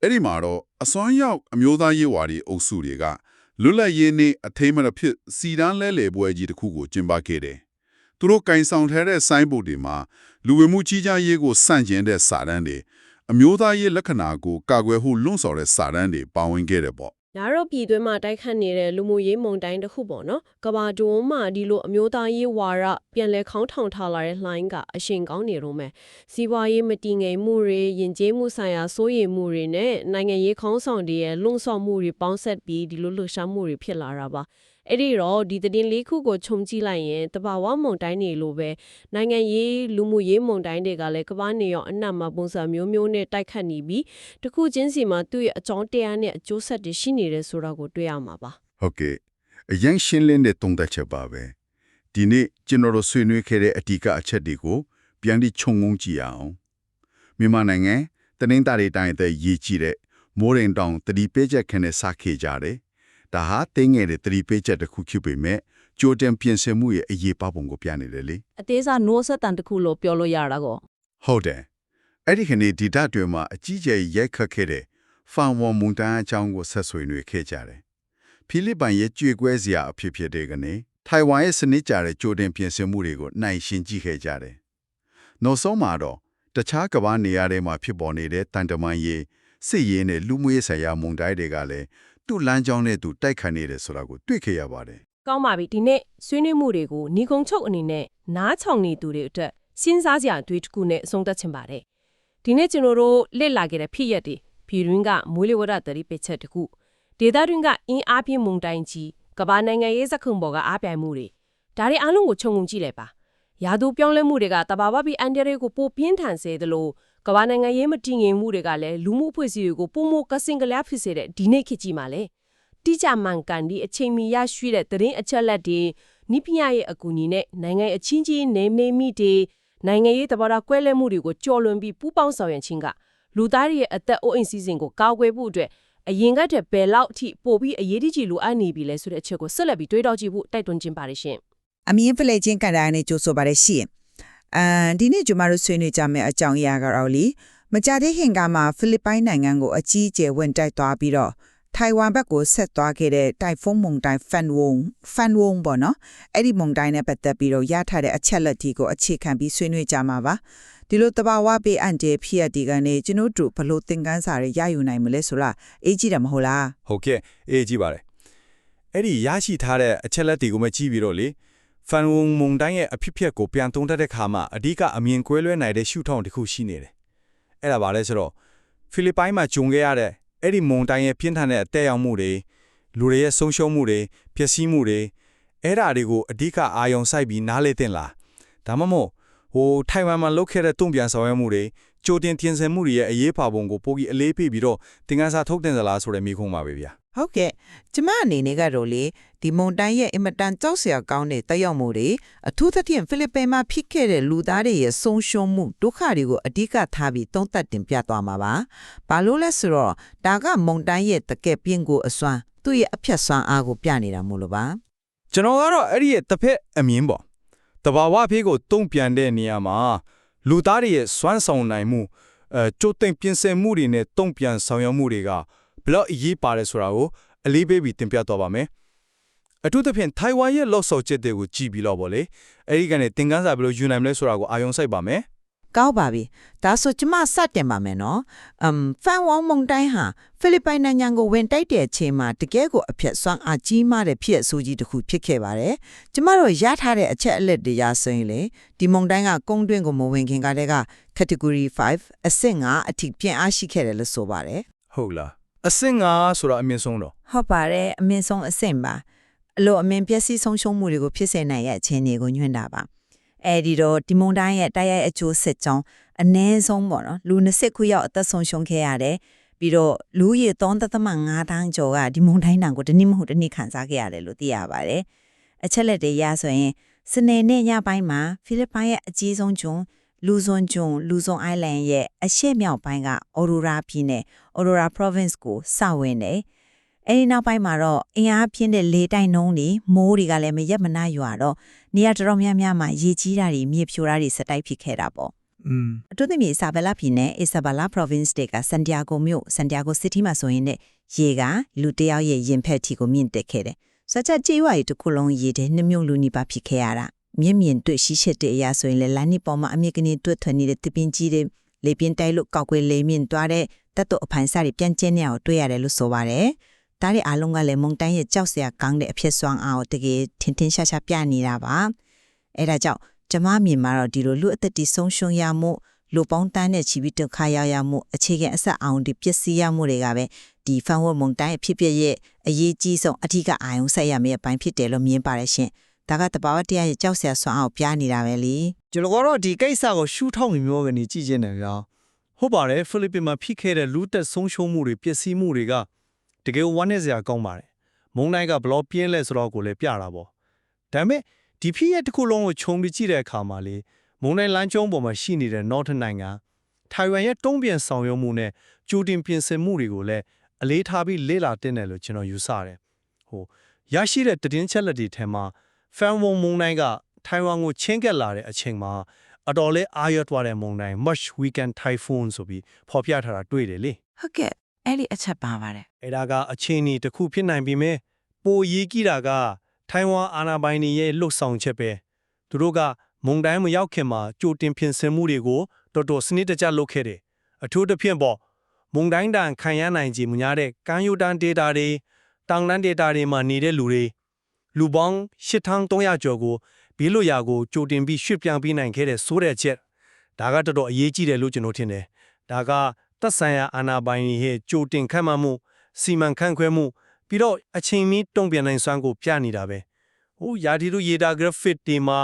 အဲ့ဒီမှာတော့အစွမ်းရောက်အမျိုးသားရေးဝါဒီအုပ်စုတွေကလွတ်လပ်ရေးနေ့အထိမ်းအမှတ်အဖြစ်စီဒန်းလဲလှယ်ပွဲကြီးတစ်ခုကိုကျင်းပခဲ့တယ်သူတို့ကင်ဆောင်ထားတဲ့ဆိုင်းဘုတ်တွေမှာလူဝင်မှုကြီးကြပ်ရေးကိုစန့်ကျင်တဲ့စာတမ်းတွေအမျိုးသားရေးလက္ခဏာကိုကာကွယ်ဖို့လွန့်ဆော်တဲ့စာတမ်းတွေပါဝင်ခဲ့တယ်ပေါ့ ဒါတော့ပြည်တွင်းမှာတိုက်ခတ်နေတဲ့လူမှုရေးမုန်တိုင်းတစ်ခုပေါ့နော်ကဘာဒုံမှာဒီလိုအမျိုးသားရေးဝါရပြန်လဲခေါင်းထောင်ထားလာတဲ့လှိုင်းကအရှင်ကောင်းနေတော့မယ်စီးပွားရေးမတည်ငြိမ်မှုတွေယဉ်ကျေးမှုဆိုင်ရာစိုးရိမ်မှုတွေနဲ့နိုင်ငံရေးခေါင်းဆောင်တွေရဲ့လွန့်ဆော်မှုတွေပေါင်းဆက်ပြီးဒီလိုလှုပ်ရှားမှုတွေဖြစ်လာတာပါ အဲ့ဒီတော့ဒီသတင်းလေးခုကိုခြုံကြည့်လိုက်ရင်တဘာဝမုန်တိုင်းတွေလိုပဲနိုင်ငံရေးလူမှုရေးမုန်တိုင်းတွေကလည်းကမ္ဘာနေရောအနှံ့မှာပုံစံမျိုးမျိုးနဲ့တိုက်ခတ်နေပြီးတစ်ခုချင်းစီမှာသူ့ရဲ့အကြောင်းတရားနဲ့အကျိုးဆက်တွေရှိနေတယ်ဆိုတာကိုတွေ့ရမှာပါဟုတ်ကဲ့အရင်ရှင်းလင်းတဲ့တုံးသက်ချက်ပါပဲဒီနေ့ကျွန်တော်တို့ဆွေးနွေးခဲ့တဲ့အဓိကအချက်တွေကိုပြန်ပြီးခြုံငုံကြည့်အောင်မြန်မာနိုင်ငံတနင်္သာရီတိုင်းအသက်ရည်ကြည်တဲ့မိုးရင်တောင်တတိပေးချက်ခနဲ့စခဲ့ကြတယ် ဒါဟာတင်းငယ်တဲ့တတိပေးချက်တစ်ခုဖြစ်ပေမဲ့ကြိုတင်ပြင်ဆင်မှုရဲ့အရေးပါပုံကိုပြနေတယ်လေအသေးစားနိုးဆက်တန်တစ်ခုလို့ပြောလို့ရတာကိုဟုတ်တယ်အဲ့ဒီခနေ့ဒီဓာတ်တွေမှာအကြီးကျယ်ရိုက်ခတ်ခဲ့တဲ့ဖန်ဝွန်မွန်တန်အကြောင်းကိုဆက်ဆွေးနွေးခဲ့ကြတယ်ဖိလစ်ပိုင်ရဲ့ကြွေကွဲစရာအဖြစ်ဖြစ်တဲ့ကနေထိုင်ဝမ်ရဲ့စနစ်ကြတဲ့ကြိုတင်ပြင်ဆင်မှုတွေကိုနိုင်ရှင်းကြည့်ခဲ့ကြတယ်နောက်ဆုံးမှာတော့တခြားကမ္ဘာနေရာတွေမှာဖြစ်ပေါ်နေတဲ့တန်တမန်ရေးစစ်ရေးနဲ့လူမှုရေးဆိုင်ရာမုန်တိုင်းတွေကလည်း သူ့လမ်းကြောင်းနဲ့သူတိုက်ခတ်နေတယ်ဆိုတာကိုတွေ့ခဲ့ရပါတယ်ကောင်းပါပြီဒီနေ့ဆွေးနွေးမှုတွေကိုညီကုံချုပ်အနေနဲ့နားချောင်နေသူတွေအတွက်စဉ်းစားစရာအတွေ့အကြုံနဲ့အဆုံးသတ်ချင်ပါတယ်ဒီနေ့ကျွန်တော်တို့လေ့လာခဲ့တဲ့ဖြစ်ရက်တွေပြည်တွင်းကမွေးလေဝသတတိပစ်ချက်တစ်ခုဒေသတွင်းကအင်းအားပြင်းမုန်တိုင်းကြီးကမ္ဘာနိုင်ငံရေးစက္ကုံပေါ်ကအားပြိုင်မှုတွေဒါတွေအားလုံးကိုခြုံငုံကြည့်လိုက်ပါရာသီပြောင်းလဲမှုတွေကတဘာဝပြီးအန်တရီကိုပိုပြင်းထန်စေသလို ကမ္ဘာနိုင်ငံရေးမတည်ငြိမ်မှုတွေကလည်းလူမှုအဖွဲ့အစည်းတွေကိုပုံမကစင်ကလျားဖြစ်စေတဲ့ဒီနေ့ခေတ်ကြီးမှာလေတိကျမှန်ကန်ဒီအချိန်မီရရှိတဲ့သတင်းအချက်လက်တွေနိပညာရဲ့အကူအညီနဲ့နိုင်ငံအချင်းချင်းနေနေမိတွေနိုင်ငံရေးတဘာကွဲလဲမှုတွေကိုကြော်လွန်ပြီးပူးပေါင်းဆောင်ရွက်ခြင်းကလူသားတွေရဲ့အသက်အိုးအိမ်စီစဉ်ကိုကာကွယ်ဖို့အတွက်အရင်ကတည်းကဘယ်လောက်အထိပို့ပြီးအရေးကြီးလိုအပ်နေပြီလဲဆိုတဲ့အချက်ကိုဆက်လက်ပြီးတွေးတောကြည့်ဖို့တိုက်တွန်းခြင်းပါတယ်ရှင်အမြင်ဖလှယ်ချင်းကန်တာနဲ့ကြိုးဆိုပါရရှိရင် အမ်ဒီနေ့ကျွန်မတို့ဆွေးနွေးကြမယ့်အကြောင်းအရာကတော့လीမကြတဲ့ဟင်ကမှာဖိလစ်ပိုင်နိုင်ငံကိုအကြီးအကျယ်ဝင်တိုက်သွားပြီးတော့ထိုင်ဝမ်ဘက်ကိုဆက်သွားခဲ့တဲ့တိုင်ဖုန်းမုန်တိုင်းဖန်ဝုံဖန်ဝုံပေါ့နော်အဲ့ဒီမုန်တိုင်းနဲ့ပတ်သက်ပြီးတော့ရထားတဲ့အချက်လက်ဒီကိုအခြေခံပြီးဆွေးနွေးကြမှာပါဒီလိုတဘာဝပေးအန်တီဖြစ်ရဒီကနေကျွန်တော်တို့ဘလို့သင်ခန်းစာတွေရယူနိုင်မလဲဆိုတာအေးကြည့်တယ်မဟုတ်လားဟုတ်ကဲ့အေးကြည့်ပါတယ်အဲ့ဒီရရှိထားတဲ့အချက်လက်တွေကိုမကြည့်ပြီးတော့လေ ဖန်ဝုံမုန်တိုင်းရဲ့အဖြစ်အပျက်ကိုပြန်သုံးသပ်တဲ့ခါမှာအဓိကအမြင်ကွဲလွဲနိုင်တဲ့ရှုထောင့်တစ်ခုရှိနေတယ်အဲ့ဒါဘာလဲဆိုတော့ဖိလစ်ပိုင်မှာဂျုံခဲ့ရတဲ့အဲ့ဒီမုန်တိုင်းရဲ့ပြင်းထန်တဲ့အတက်ရောက်မှုတွေလူတွေရဲ့ဆုံးရှုံးမှုတွေပျက်စီးမှုတွေအဲ့ဒါတွေကိုအဓိကအာရုံစိုက်ပြီးနားလေတင်လားဒါမှမဟုတ်ဟိုထိုင်ဝမ်မှာလုပ်ခဲ့တဲ့တုံ့ပြန်ဆောင်ရွက်မှုတွေ ကြိုတင်တင်ဆက်မှုတွေရဲ့အရေးပါပုံကိုပိုပြီးအလေးပေးပြီးတော့သင်ခန်းစာထုတ်တင်သလားဆိုတဲ့မိခုံးပါပဲဗျာဟုတ်ကဲ့ကျမအနေနဲ့ကတော့လေဒီမုန်တိုင်းရဲ့အင်မတန်ကြောက်စရာကောင်းတဲ့တက်ရောက်မှုတွေအထူးသဖြင့်ဖိလစ်ပိုင်မှာဖြစ်ခဲ့တဲ့လူသားတွေရဲ့ဆုံးရှုံးမှုဒုက္ခတွေကိုအဓိကထားပြီးသုံးသပ်တင်ပြသွားမှာပါ။ဘာလို့လဲဆိုတော့ဒါကမုန်တိုင်းရဲ့တကယ်ပြင်းကိုအစွမ်းသူ့ရဲ့အဖြတ်စွမ်းအားကိုပြနေတာမို့လို့ပါကျွန်တော်ကတော့အဲ့ဒီရဲ့တစ်ဖက်အမြင်ပေါ့တဘာဝဖေးကိုတုံ့ပြန်တဲ့နေရာမှာ လူသားတွေရဲ့စွမ်းဆောင်နိုင်မှုအဲကြိုတင်ပြင်ဆင်မှုတွေနဲ့တုံ့ပြန်ဆောင်ရွက်မှုတွေကဘယ်လောက်အရေးပါတယ်ဆိုတာကိုအလေးပေးပြီးတင်ပြသွားပါမယ်အထူးသဖြင့်ထိုင်ဝမ်ရဲ့လော့ဆော်ချက်တွေကိုကြည့်ပြီးတော့ဗောလေအဲ့ဒီကနေသင်ခန်းစာဘယ်လိုယူနိုင်မလဲဆိုတာကိုအာရုံစိုက်ပါမယ်။ ကောင်းပါပြီ။ဒါဆိုကျမစတင်ပါမယ်နော်။အမ်ဖန်ဝေါမုန်တိုင်းဟာဖိလစ်ပိုင်နိုင်ငံကိုဝင်တိုက်တဲ့အချိန်မှာတကယ်ကိုအဖြတ်စွမ်းအားကြီးမားတဲ့ဖြစ်အဆိုးကြီးတစ်ခုဖြစ်ခဲ့ပါတယ်။ကျမတို့ရထားတဲ့အချက်အလက်တွေရဆိုရင်လေဒီမုန်တိုင်းကကုန်းတွင်းကိုမဝင်ခင်ကတည်းက category 5အဆင့်5အထိပြင်အားရှိခဲ့တယ်လို့ဆိုပါတယ်ဟုတ်လားအဆင့်ငါဆိုတာအမြင့်ဆုံးတော့။ဟုတ်ပါတယ်အမြင့်ဆုံးအဆင့်ပါ။အလို့အမြင်ပျက်စီးဆုံးရှုံးမှုတွေကိုဖြစ်စေနိုင်ရဲ့အခြေအနေကိုညွှန်တာပါ။ အဲဒီတော့ဒီမုန်တိုင်းရဲ့တိုက်ရိုက်အကျိုးဆက်ကြောင်းအ ਨੇ ဆုံးပေါ့နော်လူ20ခုရောက်အသက်ဆုံးရှုံးခဲ့ရတယ်။ပြီးတော့လူကြီး3.5တန်းကျော်ကဒီမုန်တိုင်းတန်ကိုတနည်းမဟုတ်တနည်းခံစားခဲ့ရတယ်လို့သိရပါတယ်။အချက်လက်တွေရဆိုရင်စနေနေ့ညပိုင်းမှာဖိလစ်ပိုင်ရဲ့အကြီးဆုံးကျွန်းလူဇွန်ကျွန်းလူဇွန်အိုင်လန်ရဲ့အရှေ့မြောက်ပိုင်းကအော်ရိုရာပြည်နယ်အော်ရိုရာ province ကိုစဝင်တယ်။ အဲဒီနောက်ပိုင်းမှာတော့အင်အားပြင်းတဲ့လေတိုက်နှုံးတွေမိုးတွေကလည်းမရက်မနာရွာတော့နေရာတော်တော်များများမှာရေကြီးတာတွေမြေဖြိုတာတွေစတိုက်ဖြစ်ခဲ့တာပေါ့ อืม အထူးသဖြင့်အီဆာဘယ်လာပြည်နယ်အီဆာဘလာ province တွေကဆန်တီယာဂိုမြို့ဆန်တီယာဂို city မှာဆိုရင်ねရေကလူတစ်ယောက်ရဲ့ရင်ဖက်ထီကိုမြင့်တက်ခဲ့တယ်။ဆိုချက်ကြေးဝါရီတစ်ခုလုံးရေတဲ့နှမျိုးလူနီပါဖြစ်ခဲ့ရတာ။မြင့်မြင့်တွေ့ရှိချက်တဲ့အရာဆိုရင်လည်းလမ်းနီပေါ်မှာအမြင့်ကနေတွတ်ထွန်နေတဲ့တပင်းကြီးတွေလေပြင်းတိုက်လို့ကောက်ကွယ်လေမြင့်သွားတဲ့တက်တော့အဖန်စားတွေပြန်ကျင်းနေအောင်တွေ့ရတယ်လို့ဆိုပါတယ်။ ဒါတွေအားလုံးကလည်းမုန်တိုင်းရဲ့ကြောက်စရာကောင်းတဲ့အဖြစ်စွမ်းအားကိုတကယ်ထင်ထင်ရှားရှားပြနေတာပါ။အဲဒါကြောင့်ကျမမြင်မှာတော့ဒီလိုလူအသက်တီဆုံးရှုံးရမှုလူပေါင်းတန်းနဲ့ချီပြီးဒုက္ခရောက်ရမှုအခြေခံအဆက်အောင်ဒီပစ္စည်းရမှုတွေကပဲဒီဖန်ဝတ်မုန်တိုင်းအဖြစ်ပြရဲ့အရေးကြီးဆုံးအထူးအာရုံစိုက်ရမယ့်အပိုင်းဖြစ်တယ်လို့မြင်ပါတယ်ရှင်ဒါကတဘာဝတရားရဲ့ကြောက်စရာဆွမ်းအောင်ပြနေတာပဲလေကျွန်တော်ကတော့ဒီကိစ္စကိုရှူထောက်နေမျိုးကနေကြည့်ချင်းတယ်ဗျာဟုတ်ပါတယ်ဖိလစ်ပင်မှာဖြစ်ခဲ့တဲ့လူတက်ဆုံးရှုံးမှုတွေပျက်စီးမှုတွေက တကယ်ဝမ်းနည်းစရာကောင်းပါတယ်မုံတိုင်းကဘလော့ပြင်းလဲဆိုတော့ကိုလည်းပြတာပေါ့ဒါပေမဲ့ဒီဖြစ်ရဲ့တစ်ခုလုံးကိုခြုံပြီးကြည့်တဲ့အခါမှာလေမုံတိုင်းလမ်းကျုံးပေါ်မှာရှိနေတဲ့ North နိုင်ငံထိုင်ဝမ်ရဲ့တုံ့ပြန်ဆောင်ရွက်မှုနဲ့ကြိုတင်ပြင်ဆင်မှုတွေကိုလည်းအလေးထားပြီးလေ့လာတင်တယ်လို့ကျွန်တော်ယူဆတယ်ဟိုရရှိတဲ့တည်င်းချက်လက်တွေထဲမှာဖန်ဝုံမုံတိုင်းကထိုင်ဝမ်ကိုချင်းကပ်လာတဲ့အချိန်မှာအတော်လေးအာရွတ်သွားတဲ့မုန်တိုင်း Much Weekend Typhoon ဆိုပြီးဖော်ပြထားတာတွေ့တယ်လေဟုတ်ကဲ့ အဲ့ဒီအချက်ပါပါတယ်အဲ့ဒါကအချိန်ကြီးတစ်ခုဖြစ်နိုင်ပြီမဲ့ပိုရေးကြီးတာကထိုင်ဝမ်အာဏာပိုင်တွေရဲ့လှုပ်ဆောင်ချက်ပဲသူတို့ကမုန်တိုင်းမရောက်ခင်မှာကြိုတင်ပြင်ဆင်မှုတွေကိုတော်တော်စနစ်တကျလုပ်ခဲ့တယ်အထူးသဖြင့်ပေါ့မုန်တိုင်းတန်ခံရနိုင်ခြင်းမများတဲ့ကမ်းရိုးတန်း data တွေတောင်တန်း data တွေမှာနေတဲ့လူတွေလူပေါင်း8300ကျော်ကိုဘီလိုယာကိုကြိုတင်ပြီးရွှေ့ပြောင်းပေးနိုင်ခဲ့တဲ့ဆိုတဲ့ချက်ဒါကတော်တော်အရေးကြီးတယ်လို့ကျွန်တော်ထင်တယ်ဒါက သက်ဆိုင်ရာအာဏာပိုင်တွေရဲ့ကြိုတင်ခန့်မှန်းမှုစီမံခန့်ခွဲမှုပြီးတော့အချိန်မီတုံ့ပြန်နိုင်စွမ်းကိုပြနေတာပဲဟိုယာဒီတို့ရေဒါဂရဖစ်ဒီမှာ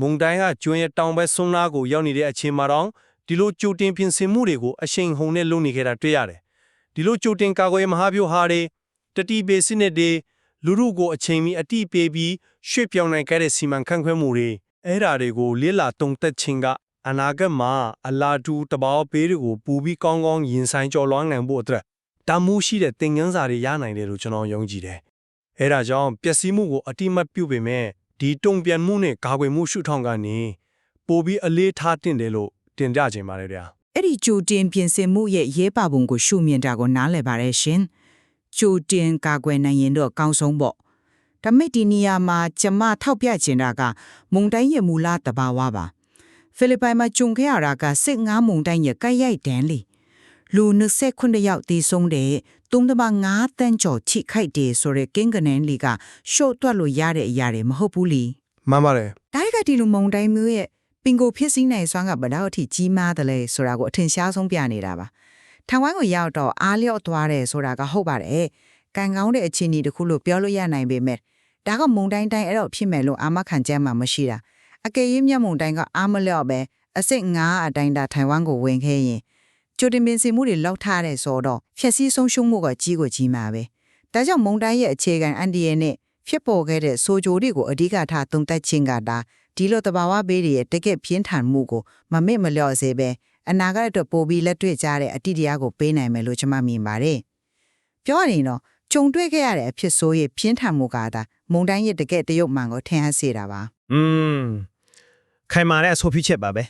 မုန်တိုင်းကကျွန်းရဲ့တောင်ဘက်ဆွန်းနာကိုရောက်နေတဲ့အချိန်မှာတော့ဒီလိုကြိုတင်ပြင်ဆင်မှုတွေကိုအရှိန်ဟုန်နဲ့လုပ်နေခဲ့တာတွေ့ရတယ်ဒီလိုကြိုတင်ကာကွယ်မဟာဗျူဟာတွေတတိပေစနစ်တွေလူမှုကိုအချိန်မီအတိပေးပြီးရွှေ့ပြောင်းနိုင်ခဲ့တဲ့စီမံခန့်ခွဲမှုတွေအဲ့ဓာတွေကိုလေ့လာတုံသက်ခြင်းက အနာဂတ်မှာအလားတူတဘာဝပေးတွေကိုပူပြီးကောင်းကောင်းရင်ဆိုင်ကြော်လွှမ်းနိုင်ဖို့အတွက်တမ်းမှုရှိတဲ့သင်ခန်းစာတွေရနိုင်တယ်လို့ကျွန်တော်ယုံကြည်တယ်။အဲ့ဒါကြောင့်ပျက်စီးမှုကိုအတိမတ်ပြုပေမဲ့ဒီတုံ့ပြန်မှုနဲ့ကာကွယ်မှုရှုထောင့်ကနေပိုပြီးအလေးထားတင်တယ်လို့တင်ပြခြင်းပါတယ်ဗျာအဲ့ဒီကြိုတင်ပြင်ဆင်မှုရဲ့ရေးပါပုံကိုရှုမြင်တာကိုနားလည်ပါတယ်ရှင်။ကြိုတင်ကာကွယ်နိုင်ရင်တော့အကောင်းဆုံးပေါ့။ဒါမဲ့ဒီနေရာမှာကျမထောက်ပြချင်တာကမုန်တိုင်းရဲ့မူလတဘာဝပါ။ ဖိလစ်ပိုင်မှာကြုံခဲ့ရတာကစစ်ငါးမုန်တိုင်းရဲ့ကိုက်ရိုက်တန်းလေ။လူ29ယောက်တည်ဆုံးတဲ့3.5တန်းကျော်ချိခိုက်တယ်ဆိုတဲ့ကင်းကနန်လီကရှော့တွက်လို့ရတဲ့အရာတွေမဟုတ်ဘူးလीမှန်ပါတယ်ဒါကဒီလိုမုံတိုင်းမျိုးရဲ့ပင်ကိုဖြစ်စည်းနိုင်စွမ်းကဘယ်တော့အထိကြီးမားတယ်လဲဆိုတာကိုအထင်ရှားဆုံးပြနေတာပါ။ထောင်ဝိုင်းကိုရောက်တော့အားလျော့သွားတယ်ဆိုတာကဟုတ်ပါတယ်။ကံကောင်းတဲ့အခြေအနေတစ်ခုလို့ပြောလို့ရနိုင်ပေမဲ့ဒါကမုံတိုင်းတိုင်းအဲ့တော့ဖြစ်မယ်လို့အာမခံချက်မှမရှိတာ။ အကယ်၍မျက်မုံတိုင်းကအာမလျော့ပဲအစ်စ်9အတိုင်းဒါထိုင်ဝမ်ကိုဝင်ခဲ့ရင်ကြိုတင်ပင်စင်မှုတွေလောက်ထားတဲ့ဆိုတော့ဖြက်စီးဆုံးရှုံးမှုကကြီးကိုကြီးမှာပဲ။ဒါကြောင့်မုံတိုင်းရဲ့အခြေခံအန်ဒီရဲ့နဲ့ဖြစ်ပေါ်ခဲ့တဲ့ဆိုဂျိုတွေကိုအဓိကထားသုံးသပ်ခြင်းကဒါဒီလိုတဘာဝဘေးတွေရဲ့တကက်ပြင်းထန်မှုကိုမမေ့မလျော့စေပဲအနာဂတ်အတွက်ပိုပြီးလက်တွေ့ကြတဲ့အတိတရားကိုပေးနိုင်မယ်လို့ကျွန်မမြင်ပါတယ်။ပြောရရင်တော့ကြုံတွေ့ခဲ့ရတဲ့အဖြစ်ဆိုးရဲ့ပြင်းထန်မှုကဒါမုံတိုင်းရဲ့တကက်တရုပ်မှန်ကိုထင်ဟပ်စေတာပါอืม ခိုင်မာတဲ့အဆိုဖြချက်ပါပဲ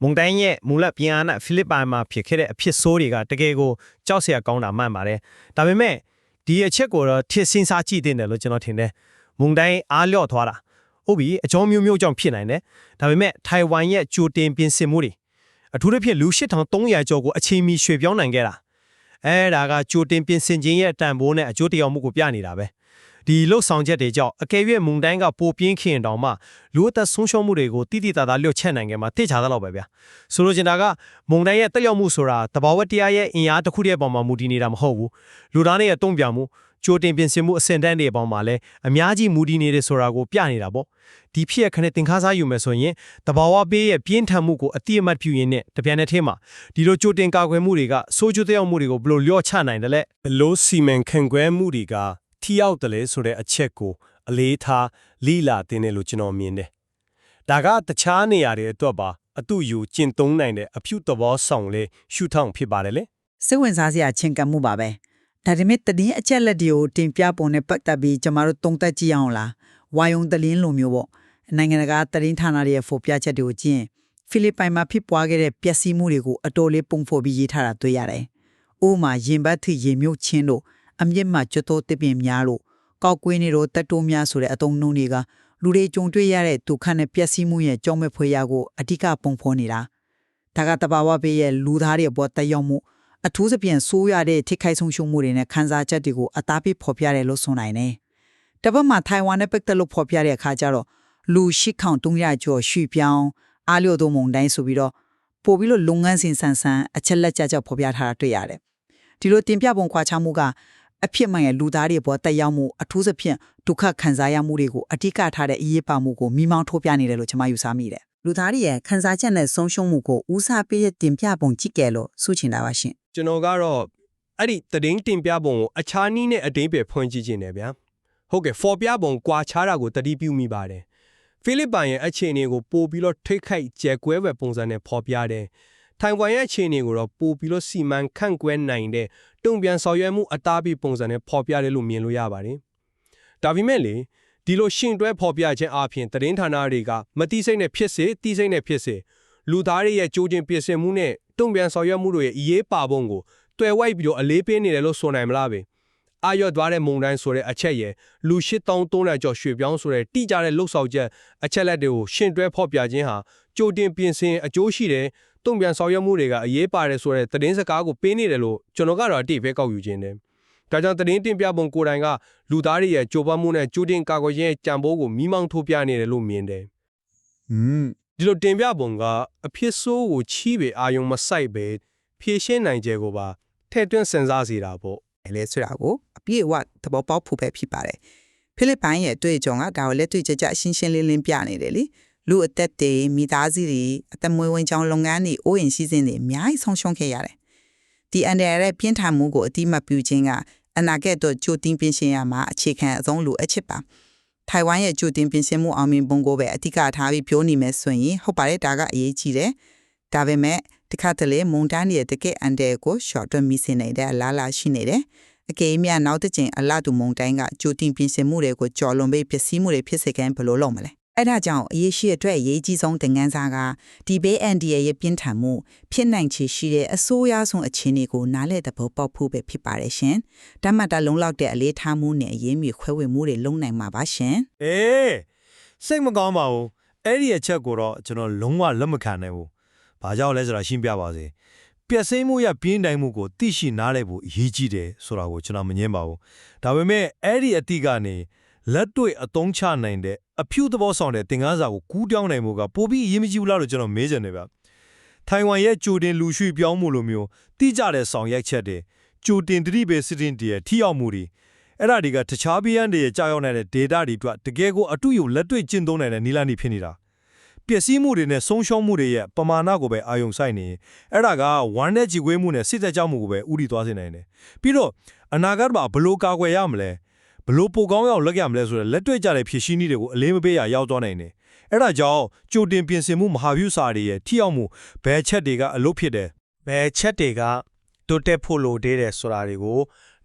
မုန်တိုင်းရဲ့မူလပြန်အားနဲ့ဖိလစ်ပိုင်မှာဖြစ်ခဲ့တဲ့အဖြစ်ဆိုးတွေကတကယ်ကိုကြောက်စရာကောင်းတာမှန်ပါတယ်ဒါပေမဲ့ဒီအချက်ကိုတော့ထစ်စင်းစားကြည့်တင်တယ်လို့ကျွန်တော်ထင်တယ်မုန်တိုင်းအားလျော့သွားတာဟုတ်ပြီအကြောင်းမျိုးမျိုးကြောင့်ဖြစ်နိုင်တယ်ဒါပေမဲ့ထိုင်ဝမ်ရဲ့ကြိုတင်ပြင်ဆင်မှုတွေအထူးသဖြင့်လူ8300ကျော်ကိုအချိန်မီရွှေ့ပြောင်းနိုင်ခဲ့တာအဲဒါကကြိုတင်ပြင်ဆင်ခြင်းရဲ့တန်ဖိုးနဲ့အကျိုးတရားမှုကိုပြနေတာပဲ ဒီလှုပ်ဆောင်ချက်တွေကြောင့်အကယ်၍မုန်တိုင်းကပိုပြင်းခင်တောင်မှလူအသက်ဆုံးရှုံးမှုတွေကိုတိတိတသားလျှော့ချက်နိုင်ခဲ့မှာသိချသလောက်ပဲဗျာဆိုလိုချင်တာကမုန်တိုင်းရဲ့တက်ရောက်မှုဆိုတာတဘာဝတရားရဲ့အင်အားတစ်ခုတည်းပေါ်မှာမူတည်နေတာမဟုတ်ဘူးလူသားတွေရဲ့တုံ့ပြန်မှုကြိုတင်ပြင်ဆင်မှုအဆင့်တန်းတွေအပေါ်မှာလည်းအများကြီးမူတည်နေတယ်ဆိုတာကိုပြနေတာပေါ့ဒီဖြစ်ရခနဲ့သင်ခါးစားယူမယ်ဆိုရင်တဘာဝပေးရဲ့ပြင်းထန်မှုကိုအတိအမှတ်ပြုရင်းနဲ့တပြန်တဲ့ထဲမှာဒီလိုကြိုတင်ကာကွယ်မှုတွေကစိုးကျိုးသက်ရောက်မှုတွေကိုဘယ်လိုလျော့ချနိုင်တယ်လဲဘလို့စီမံခန့်ခွဲမှုတွေက ထိရောက်တယ်လဲဆိုတဲ့အချက်ကိုအလေးထားလိလာတင်တယ်လို့ကျွန်တော်မြင်တယ်။ဒါကတခြားနေရာတွေအတွက်ပါအတူယူကျင့်သုံးနိုင်တဲ့အဖြူသဘောဆောင်လေးရှုထောင့်ဖြစ်ပါတယ်လေစိတ်ဝင်စားစရာချင်းကပ်မှုပါပဲဒါပေမဲ့တည်င်းအချက်လက်တွေကိုတင်ပြပုံနဲ့ပတ်သက်ပြီးကျမတို့တုံ့တက်ကြည့်အောင်လားဝါယုံတလင်းလိုမျိုးပေါ့နိုင်ငံတကာတရင်ဌာနတွေရဲ့ဖော်ပြချက်တွေကိုကြည့်ရင်ဖိလစ်ပိုင်မှာဖြစ်ပွားခဲ့တဲ့ပျက်စီးမှုတွေကိုအတော်လေးပုံဖော်ပြီးရေးထားတာတွေ့ရတယ်။အိုးမှာရင်ဘတ်ထိရေမြုပ်ချင်းတို့ အမြင့်မှာကျွတ်တိုးတစ်ပင်များလို့ကောက်ကွင်းတွေတို့တက်တိုးများဆိုတဲ့အတုံးနှုံးတွေကလူတွေကြုံတွေ့ရတဲ့ဒုက္ခနဲ့ပျက်စီးမှုရဲ့ကြောင်းမဲ့ဖွေရကိုအဓိကပုံဖော်နေတာ။ဒါကတဘာဝပေးရဲ့လူသားတွေအပေါ်တက်ရောက်မှုအထူးသဖြင့်ဆိုးရတဲ့ထိခိုက်ဆုံးရှုံးမှုတွေနဲ့ခံစားချက်တွေကိုအသားပေးဖော်ပြတယ်လို့ဆိုနိုင်တယ်။တပတ်မှာထိုင်ဝမ်နဲ့ပက်သက်လို့ဖော်ပြတဲ့အခါကျတော့လူရှိခေါင်300ကျော်ရွှေ့ပြောင်းအားလျော်သောမုံတိုင်းဆိုပြီးတော့ပို့ပြီးလို့လုပ်ငန်းစဉ်ဆန်ဆန်အချက်လက်ကြကြဖော်ပြထားတာတွေ့ရတယ်။ဒီလိုတင်ပြပုံခွာချမှုက အဖြစ်မှန်ရဲ့လူသားတွေပေါ်တက်ရောက်မှုအထူးသဖြင့်ဒုက္ခခံစားရမှုတွေကိုအတိကထားတဲ့အရေးပါမှုကိုမိမောင်းထိုးပြနေတယ်လို့ကျွန်မယူဆမိတယ်လူသားတွေရဲ့ခံစားချက်နဲ့ဆုံးရှုံးမှုကိုဦးစားပေးတဲ့တင်ပြပုံကြည့်ကြလို့ဆိုချင်တာပါရှင်ကျွန်တော်ကတော့အဲ့ဒီသတင်းတင်ပြပုံကိုအခြားနည်းနဲ့အတိတ်ပဲဖွင့်ကြည့်ခြင်းတယ်ဗျာဟုတ်ကဲ့ဖော်ပြပုံကွာခြားတာကိုတတိပြုမိပါတယ်ဖိလစ်ပိုင်ရဲ့အခြေအနေကိုပို့ပြီးတော့ထိတ်ခိုက်ကြက်ကွဲပဲပုံစံနဲ့ဖော်ပြတယ် ထိုင်ဝမ်ရဲ့အခြေအနေကိုတော့ပို့ပြီးတော့စီမံခန့်ခွဲနိုင်တဲ့တုံ့ပြန်ဆောင်ရွက်မှုအသားပေးပုံစံနဲ့ဖော်ပြတယ်လို့မြင်လို့ရပါတယ်ဒါပေမဲ့လေဒီလိုရှင်တွဲဖော်ပြခြင်းအပြင်သတင်းဌာနတွေကမတိစိတ်နဲ့ဖြစ်စေတိစိတ်နဲ့ဖြစ်စေလူသားတွေရဲ့ကြိုးချင်းပြင်ဆင်မှုနဲ့တုံ့ပြန်ဆောင်ရွက်မှုတို့ရဲ့အရေးပါပုံကိုတွယ်ဝိုက်ပြီးတော့အလေးပေးနေတယ်လို့ဆိုနိုင်မလားပဲအာရွတ်သွားတဲ့မုံတိုင်းဆိုတဲ့အချက်ရဲ့လူ8300ကျော်ရွှေပြောင်းဆိုတဲ့တိကျတဲ့လှုပ်ဆောင်ချက်အချက်လက်တွေကိုရှင်တွဲဖော်ပြခြင်းဟာကြိုတင်ပြင်ဆင်အကျိုးရှိတယ် တုံ့ပြန်ဆောင်ရွက်မှုတွေကအရေးပါတယ်ဆိုတဲ့သတင်းစကားကိုပေးနေတယ်လို့ကျွန်တော်ကတော့အတိအပဲကောက်ယူခြင်းတယ်ဒါကြောင့်သတင်းတင်ပြပုံကိုယ်တိုင်ကလူသားတွေရဲ့ကြိုးပမ်းမှုနဲ့ကြိုတင်ကာကွယ်ခြင်းရဲ့ကြံပိုးကိုမိမောင်းထိုးပြနေတယ်လို့မြင်တယ်อืมဒီလိုတင်ပြပုံကအဖြစ်ဆိုးကိုချီးပေအာယုံမဆိုင်ပဲဖြည့်ရှင်းနိုင်ကြကိုပါထဲ့တွင်းစဉ်းစားစီတာပေါ့လဲဆိုတာကိုအပြည့်အဝသဘောပေါက်ဖို့ပဲဖြစ်ပါတယ်ဖိလစ်ပိုင်ရဲ့အတွေ့အကြုံကဒါကိုလက်တွေ့ကြကြရှင်းရှင်းလင်းလင်းပြနေတယ်လေ လူအသက်တွေမိသားစုတွေအသက်မွေးဝမ်းကြောင်းလုပ်ငန်းတွေအိုးအိမ်ရှိစဉ်တွေအများကြီးဆုံးရှုံးခဲ့ရတယ်ဒီအန်ဒရရဲ့ပြင်းထန်မှုကိုအတိမတ်ပြုခြင်းကအနာဂတ်တော့ကြိုတင်ပြင်ဆင်ရမှာအခြေခံအဆုံးလိုအပ်ချက်ပါထိုင်ဝမ်ရဲ့ကြိုတင်ပြင်ဆင်မှုအောင်မြင်ပုံကိုပဲအဓိကထားပြီးပြောနေမယ်ဆိုရင်ဟုတ်ပါတယ်ဒါကအရေးကြီးတယ်ဒါပေမဲ့ဒီခါတလေမုန်တိုင်းရဲ့တကယ့်အန်ဒဲကို short တွက်မိစင်နေတဲ့အလားလာရှိနေတယ်အကယ်၍များနောက်တစ်ချိန်အလားတူမုန်တိုင်းကကြိုတင်ပြင်ဆင်မှုတွေကိုကြော်လွန်ပြီးပျက်စီးမှုတွေဖြစ်စေကံဘယ်လိုလုပ်မလဲ အဲ့ဒါကြောင့်အရေးရှိအတွက်အရေးကြီးဆုံးသင်ခန်းစာကဒီဘေးအန်ဒီရဲ့ပြင်းထန်မှုဖြစ်နိုင်ချေရှိတဲ့အဆိုးရွားဆုံးအခြေအနေကိုနားလည်သဘောပေါက်ဖို့ပဲဖြစ်ပါတယ်ရှင်။တတ်မှတ်တာလုံလောက်တဲ့အလေးထားမှုနဲ့အရေးမြခွဲဝေမှုတွေလုံနိုင်မှာပါရှင်။အေးစိတ်မကောင်းပါဘူးအဲ့ဒီအချက်ကိုတော့ကျွန်တော်လုံးဝလက်မခံနိုင်ဘူးဘာကြောင့်လဲဆိုတာရှင်းပြပါစေပျက်စိမ်းမှုရပြင်းတိုင်းမှုကိုသိရှိနားလည်ဖို့အရေးကြီးတယ်ဆိုတာကိုကျွန်တော်မငင်းပါဘူးဒါပေမဲ့အဲ့ဒီအတိကနေလက်တွေ့အသုံးချနိုင်တဲ့ အဖြူသဘောဆောင်တဲ့သင်ခန်းစာကိုကူးတောင်းနိုင်မှုကပိုပြီးအရေးမကြီးဘူးလားလို့ကျွန်တော်မေးချင်တယ်ဗျထိုင်ဝမ်ရဲ့ကြိုတင်လူရွှေ့ပြောင်းမှုလိုမျိုးတိကျတဲ့ဆောင်ရိုက်ချက်တွေကြိုတင်သတိပေးစစ်တင်တည်းထိရောက်မှုတွေအဲ့ဒါတွေကတခြားဘီယန်တွေရဲ့ကြောက်ရောက်နေတဲ့ data တွေအတွက်တကယ်ကိုအတူယူလက်တွေ့ကျင့်သုံးနိုင်တဲ့နည်းလမ်းတွေဖြစ်နေတာပျက်စီးမှုတွေနဲ့ဆုံးရှုံးမှုတွေရဲ့ပမာဏကိုပဲအာယုံဆိုင်နေအဲ့ဒါကဝမ်းနဲ့ကြည်ခွေးမှုနဲ့စိတ်သက်ကြောက်မှုကိုပဲဥတီသွားစေနိုင်တယ်ပြီးတော့အနာဂတ်မှာဘယ်လို့ကာကွယ်ရမလဲ ဘယ်လို့ပိုကောင်းအောင်လုပ်ရမလဲဆိုတဲ့လက်တွေ့ကြတဲ့ဖြည့်ရှင်းနည်းတွေကိုအလေးမပေးရရောက်သွားနိုင်တယ်အဲ့ဒါကြောင့်ကြိုတင်ပြင်ဆင်မှုမဟာဗျူစာတွေရဲ့ထိရောက်မှုဘယ်ချက်တွေကအလုပ်ဖြစ်တယ်ဘယ်ချက်တွေကတိုးတက်ဖို့လိုသေးတယ်ဆိုတာတွေကို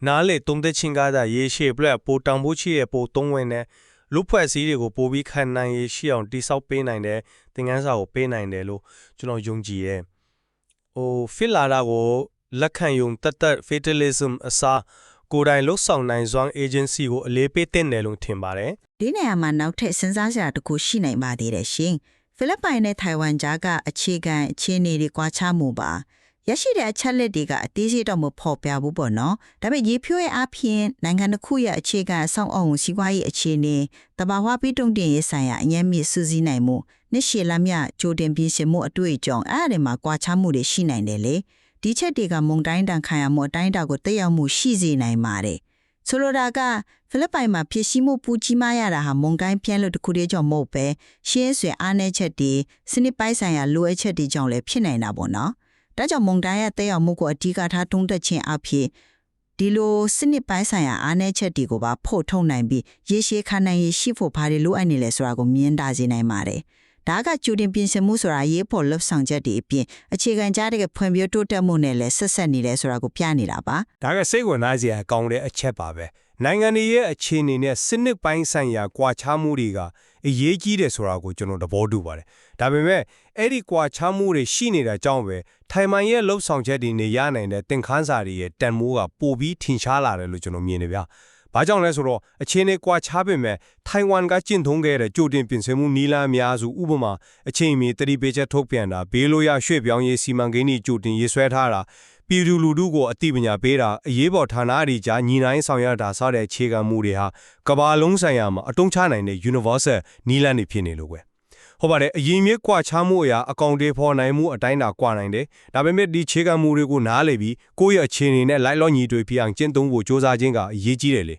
နားလေသုံးသက်ချင်းကားတာရေရှည်ပြက်ပိုတောင်ဖို့ရှိတဲ့ပိုသုံးဝင်တဲ့လူဖွဲ့စည်းတွေကိုပိုပြီးခံနိုင်ရရှိအောင်တိဆောက်ပေးနိုင်တဲ့သင်ခန်းစာကိုပေးနိုင်တယ်လို့ကျွန်တော်ယုံကြည်ရဲ့ဟိုဖစ်လာတာကိုလက်ခံယုံတတ်တတ် fatalism အစား ကိုယ်တိုင်လှုပ်ဆောင်နိုင်စွမ်း agency ကိုအလေးပေးတဲ့နယ်လို့ထင်ပါတယ်ဒီနေရာမှာနောက်ထပ်စဉ်းစားစရာတစ်ခုရှိနိုင်ပါသေးတယ်ရှင်။ဖိလစ်ပိုင်နဲ့ထိုင်ဝမ်ကြားကအခြေခံအခြေအနေတွေကွာခြားမှုပါ။ရရှိတဲ့အချက်လက်တွေကအသေးစိတ်တော့မဖော်ပြဘူးပေါ့နော်။ဒါပေမဲ့ရေဖြိုးရဲ့အဖြစ်နိုင်ငံတစ်ခုရဲ့အခြေခံအဆောက်အအုံစီးပွားရေးအခြေအနေတဘာဝပြီးတုံတင်ရေးဆိုင်ရာအញ្ញမ်းမြင့်စူးစီးနိုင်မှုနှစ်ရှည်လမ်းမြကြိုတင်ပြင်ဆင်မှုအတွေ့အကြုံအဲ့အရာတွေမှာကွာခြားမှုတွေရှိနိုင်တယ်လေ။ ဒီချက်တွေကမုံတိုင်းတန်ခံရမှုအတိုင်းအတာကိုတက်ရောက်မှုရှိစေနိုင်ပါတယ်။ဆိုလိုတာကဖိလစ်ပိုင်မှာဖြစ်ရှိမှုပူကြီးမားရတာဟာမုန်တိုင်းပြန့်လို့တစ်ခုတည်းကြောင့်မဟုတ်ပဲရှင်းဆွေအားနည်းချက်တွေစနစ်ပိုင်းဆိုင်ရာလိုအပ်ချက်တွေကြောင့်လည်းဖြစ်နိုင်တာပေါ့နော်။ဒါကြောင့်မုန်တိုင်းရဲ့တက်ရောက်မှုကိုအဓိကထားတုံးတက်ခြင်းအဖြစ်ဒီလိုစနစ်ပိုင်းဆိုင်ရာအားနည်းချက်တွေကိုပါဖို့ထုတ်နိုင်ပြီးရေရှည်ခံနိုင်ရရှိဖို့ဘာတွေလိုအပ်နေလဲဆိုတာကိုမြင်တာစေနိုင်ပါတယ်။ ဒါကကျူတင်ပြင်ဆင်မှုဆိုတာရေးဖို့လှုပ်ဆောင်ချက်တွေအပြင်အခြေခံကြားတဲ့ဖွံ့ဖြိုးတိုးတက်မှုနဲ့လည်းဆက်ဆက်နေတယ်ဆိုတာကိုပြနေတာပါ။ဒါကစိတ်ဝင်စားစရာကောင်းတဲ့အချက်ပါပဲနိုင်ငံတွေရဲ့အခြေအနေနဲ့စနစ်ပိုင်းဆိုင်ရာကွာခြားမှုတွေကအရေးကြီးတယ်ဆိုတာကိုကျွန်တော်သဘောတူပါတယ်ဒါပေမဲ့အဲ့ဒီကွာခြားမှုတွေရှိနေတာကြောင့်ပဲထိုင်ဝမ်ရဲ့လှုပ်ဆောင်ချက်တွေနေရနိုင်တဲ့သင်ခန်းစာတွေရဲ့တန်မိုးကပိုပြီးထင်ရှားလာတယ်လို့ကျွန်တော်မြင်နေဗျာ ဘာကြောင့်လဲဆိုတော့အခြေအနေကွာခြားပေမဲ့ထိုင်ဝမ်ကကျင့်သုံးခဲ့တဲ့ကြိုတင်ပြင်ဆင်မှုနီလာအများစုဥပမာအချိန်မီတတိပေးချက်ထုတ်ပြန်တာဘေးလို့ရရွှေ့ပြောင်းရေးစီမံကိန်းတွေကြိုတင်ရေးဆွဲထားတာပြည်သူလူထုကိုအသိပညာပေးတာအရေးပေါ်ဌာနတွေကြားညီနိုင်ဆောင်ရွက်တာစတဲ့အခြေခံမှုတွေဟာကမ္ဘာလုံးဆိုင်ရာမှာအတုံးချနိုင်တဲ့ universal နီးလန်းတွေဖြစ်နေလို့ကွယ် ဟုတ်ပါတယ်အရင်မြစ်ကွာချမှုအရာအကောင့်တွေဖော်နိုင်မှုအတိုင်းတာကွာနိုင်တယ်ဒါပေမဲ့ဒီခြေကမှုတွေကိုနားလည်ပြီးကိုယ့်ရဲ့အခြေအနေနဲ့လိုက်လောညီတွေပြအောင်ကျင့်သုံးဖို့စ조사ခြင်းကအရေးကြီးတယ်လေ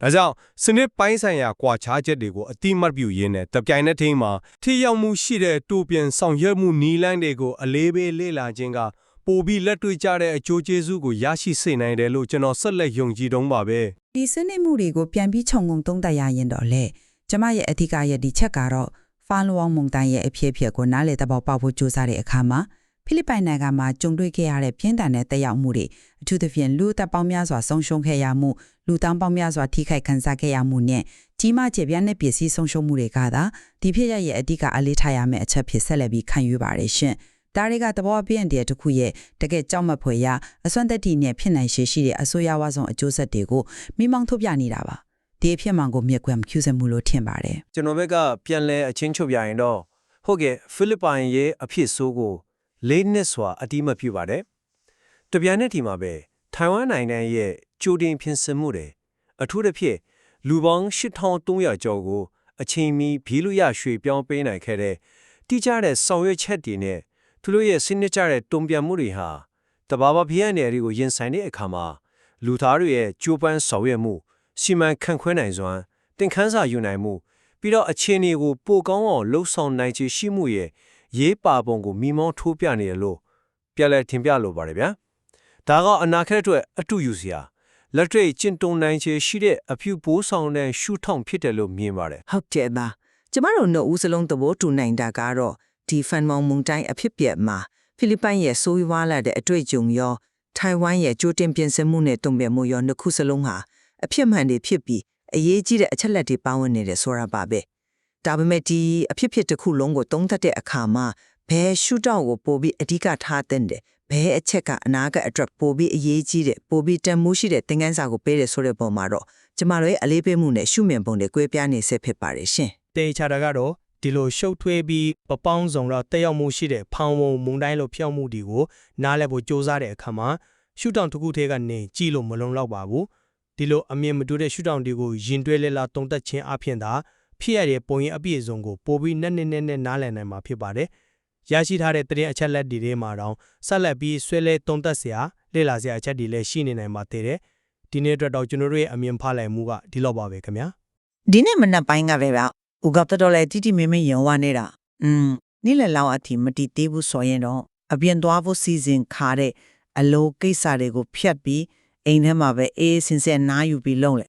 ဒါကြောင့်စနစ်ပိုင်းဆိုင်ရာကွာခြားချက်တွေကိုအတိမတ်ပြုရင်းနဲ့တပြိုင်နက်တည်းမှာထိရောက်မှုရှိတဲ့တူပြန်ဆောင်ရွက်မှုနီလန်းတွေကိုအလေးပေးလေ့လာခြင်းကပိုပြီးလက်တွေ့ကျတဲ့အကျိုးကျေးဇူးကိုရရှိစေနိုင်တယ်လို့ကျွန်တော်ဆက်လက်ယုံကြည်တုံးပါပဲဒီစနစ်မှုတွေကိုပြန်ပြီးခြုံငုံသုံးသပ်ရရင်တော့လေကျမရဲ့အဓိကရဲ့ဒီချက်ကတော့ ဖာလွန်မုန်တိုင်းရဲ့အဖြစ်အပျက်ကိုနားလေသဘောပေါက်ဖို့ကြိုးစားတဲ့အခါမှာဖိလစ်ပိုင်နိုင်ငံမှာကြုံတွေ့ခဲ့ရတဲ့ပြင်းထန်တဲ့တက်ရောက်မှုတွေအထူးသဖြင့်လူသက်ပေါင်းများစွာဆုံးရှုံးခဲ့ရမှုလူတောင်းပေါင်းများစွာထိခိုက်ခံစားခဲ့ရမှုနဲ့ကြီးမားကျယ်ပြန့်တဲ့ပစ္စည်းဆုံးရှုံးမှုတွေကသာဒီဖြစ်ရရဲ့အဓိကအလေးထားရမယ့်အချက်ဖြစ်ဆက်လက်ပြီးခံယူပါရရှင်။ဒါတွေကသဘောပြင်းတဲ့တစ်ခုရဲ့တကယ်ကြောက်မက်ဖွယ်ရာအစွမ်းတက်တီနဲ့ဖြစ်နိုင်ရှိရှိတဲ့အဆိုးရွားဝါဆုံးအကျိုးဆက်တွေကိုမိမောင်းထုတ်ပြနေတာပါ။ ဒီအဖြစ်မှန်ကိုမြက်ကွယ်မကျူးစမှုလို့ထင်ပါတယ်ကျွန်တော်ဘက်ကပြန်လဲအချင်းချုပ်ပြရင်တော့ဟုတ်ကဲ့ဖိလစ်ပိုင်ရဲ့အဖြစ်ဆိုးကိုလေးနှစ်စွာအတိမပြုပါတယ်တပြိုင်နက်ဒီမှာပဲထိုင်ဝမ်နိုင်ငံရဲ့ကြိုတင်ပြင်ဆင်မှုတွေအထူးသဖြင့်လူပေါင်း8300ကျော်ကိုအချိန်မီဘီလူရရွှေပြောင်းပေးနိုင်ခဲ့တဲ့တိကျတဲ့ဆောင်ရွက်ချက်တွေနဲ့သူတို့ရဲ့စနစ်ကျတဲ့တုံ့ပြန်မှုတွေဟာတဘာဝပြည့်နယ်တွေကိုရင်ဆိုင်တဲ့အခါမှာလူသားတွေရဲ့ကြိုးပမ်းဆောင်ရွက်မှု စီမံခန့်ခွဲနိုင်စွမ်းတင်ခန်းစာယူနိုင်မှုပြီးတော့အခြေအနေကိုပိုကောင်းအောင်လှုပ်ဆောင်နိုင်ချေရှိမှုရဲ့ရေးပါပုံကိုမိမောင်းထိုးပြနေရလို့ပြက်လက်ထင်ပြလိုပါတယ်ဗျာဒါကအနာခက်အတွက်အတူယူစရာလက်တွေ့ကျင့်တုံနိုင်ချေရှိတဲ့အဖြူပိုးဆောင်တဲ့ရှုထောင့်ဖြစ်တယ်လို့မြင်ပါတယ်ဟုတ်တယ်ပါကျမတို့နှစ်ဦးစလုံးသဘောတူနိုင်တာကတော့ဒီဖန်မောင်မုန်တိုင်းအဖြစ်ပြက်မှာဖိလစ်ပိုင်ရဲ့ဆိုးရွားလာတဲ့အတွေ့အကြုံရောထိုင်ဝမ်ရဲ့ကြိုတင်ပြင်ဆင်မှုနဲ့တုံ့ပြန်မှုရောနှစ်ခုစလုံးဟာ အဖြစ်မှန်တွေဖြစ်ပြီးအရေးကြီးတဲ့အချက်လက်တွေပါဝင်နေတယ်ဆိုတာပါပဲဒါပေမဲ့ဒီအဖြစ်ဖြစ်တစ်ခုလုံးကိုသုံးသပ်တဲ့အခါမှာဘယ်ရှုထောင့်ကိုပို့ပြီးအဓိကထားတဲ့တယ်ဘယ်အချက်ကအနာဂတ်အတွက်ပို့ပြီးအရေးကြီးတဲ့ပို့ပြီးတန်မိုးရှိတဲ့သင်ခန်းစာကိုပေးတယ်ဆိုတဲ့ပုံမှာတော့ကျမတို့ရဲ့အလေးပေးမှုနဲ့ရှုမြင်ပုံတွေကွဲပြားနေဆက်ဖြစ်ပါတယ်ရှင်တေချာတာကတော့ဒီလိုရှုပ်ထွေးပြီးပပေါင်းဆောင်တော့တက်ရောက်မှုရှိတဲ့ဖောင်ဝုံမုံတိုင်းလိုဖျောက်မှုတွေကိုနားလည်ဖို့စ조사တဲ့အခါမှာရှုထောင့်တစ်ခုထဲကနေကြည့်လို့မလုံလောက်ပါဘူး ဒီလိုအမြင်မတူတဲ့ရှုထောင့်တွေကိုရင်တွဲလဲလာတုံတက်ခြင်းအပြင်သာဖြစ်ရတဲ့ပုံရင်အပြည့်အစုံကိုပိုပြီးနဲ့နဲ့နဲ့နဲ့နားလည်နိုင်မှာဖြစ်ပါတယ်ရရှိထားတဲ့တရင်အချက်လက်တွေထဲမှာတော့ဆက်လက်ပြီးဆွဲလဲတုံတက်စရာလေ့လာစရာအချက်တွေလည်းရှိနေနိုင်ပါသေးတယ်ဒီနေ့အတွက်တော့ကျွန်တော်တို့ရဲ့အမြင်ဖလိုက်မှုကဒီလောက်ပါပဲခင်ဗျာဒီနေ့မနက်ပိုင်းကပဲဗျဥကပ်တော်တော်လေးတိတိမင်းမင်းရောဝနေတာอืมနေ့လယ်လောက်အထိမတီသေးဘူးဆိုရင်တော့အပြင်သွားဖို့စီစဉ်ခါတဲ့အလိုကိစ္စတွေကိုဖျက်ပြီး အိမ်ထဲမှာပဲအေးအေးစင်စင်နားယူပြီးလုပ်လေ